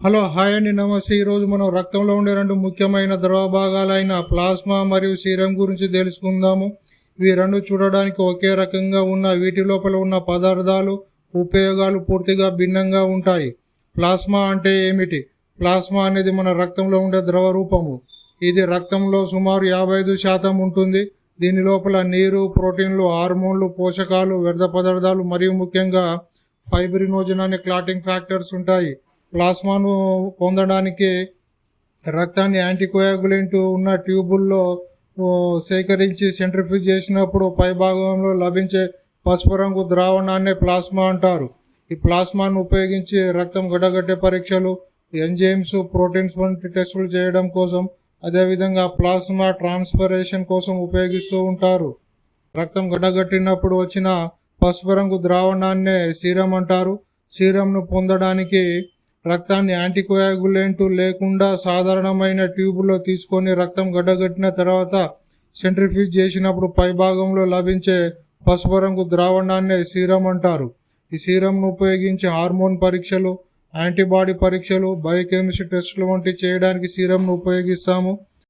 Hello hi అండి నమస్తే. ఈరోజు మనం రక్తంలో ఉండే రెండు ముఖ్యమైన ద్రవ భాగాలైన ప్లాస్మా మరియు సీరం గురించి తెలుసుకుందాము. ఇవి రెండు చూడడానికి ఒకే రకంగా ఉన్న వీటి లోపల ఉన్న పదార్థాలు ఉపయోగాలు పూర్తిగా భిన్నంగా ఉంటాయి. ప్లాస్మా అంటే ఏమిటి? ప్లాస్మా అనేది మన రక్తంలో ఉండే ద్రవ రూపము. ఇది రక్తంలో సుమారు యాభై ఐదు శాతం ఉంటుంది. దీని లోపల నీరు ప్రోటీన్లు హార్మోన్లు పోషకాలు వ్యర్థ పదార్థాలు మరియు ముఖ్యంగా ఫైబ్రినోజన్ అనే క్లాటింగ్ ఫ్యాక్టర్స్ ఉంటాయి. ప్లాస్మాను పొందడానికి రక్తాన్ని యాంటీకోయాగులెంట్ ఉన్న ట్యూబుల్లో సేకరించి సెంట్రిఫ్యూజ్ చేసినప్పుడు పై భాగంలో లభించే పసుపు రంగు ద్రావణాన్నే ప్లాస్మా అంటారు. ఈ ప్లాస్మాను ఉపయోగించి రక్తం గడగట్టే పరీక్షలు ఎంజైమ్స్ ప్రోటీన్స్ వంటి టెస్టులు చేయడం కోసం అదేవిధంగా ప్లాస్మా ట్రాన్స్ఫరేషన్ కోసం ఉపయోగిస్తూ ఉంటారు. రక్తం గడ్డగట్టినప్పుడు వచ్చిన పసుపు రంగు ద్రావణాన్నే సీరం అంటారు. సీరంను పొందడానికి రక్తాన్ని యాంటీకోయాగులెంట్ లేకుండా సాధారణమైన ట్యూబులో తీసుకొని రక్తం గడ్డగట్టిన తర్వాత సెంట్రిఫ్యూజ్ చేసినప్పుడు పైభాగంలో లభించే పసుపు రంగు ద్రావణాన్నే సీరం అంటారు. ఈ సీరంను ఉపయోగించి హార్మోన్ పరీక్షలు యాంటీబాడీ పరీక్షలు బయోకెమిస్ట్రీ టెస్టులు వంటి చేయడానికి సీరంను ఉపయోగిస్తాము.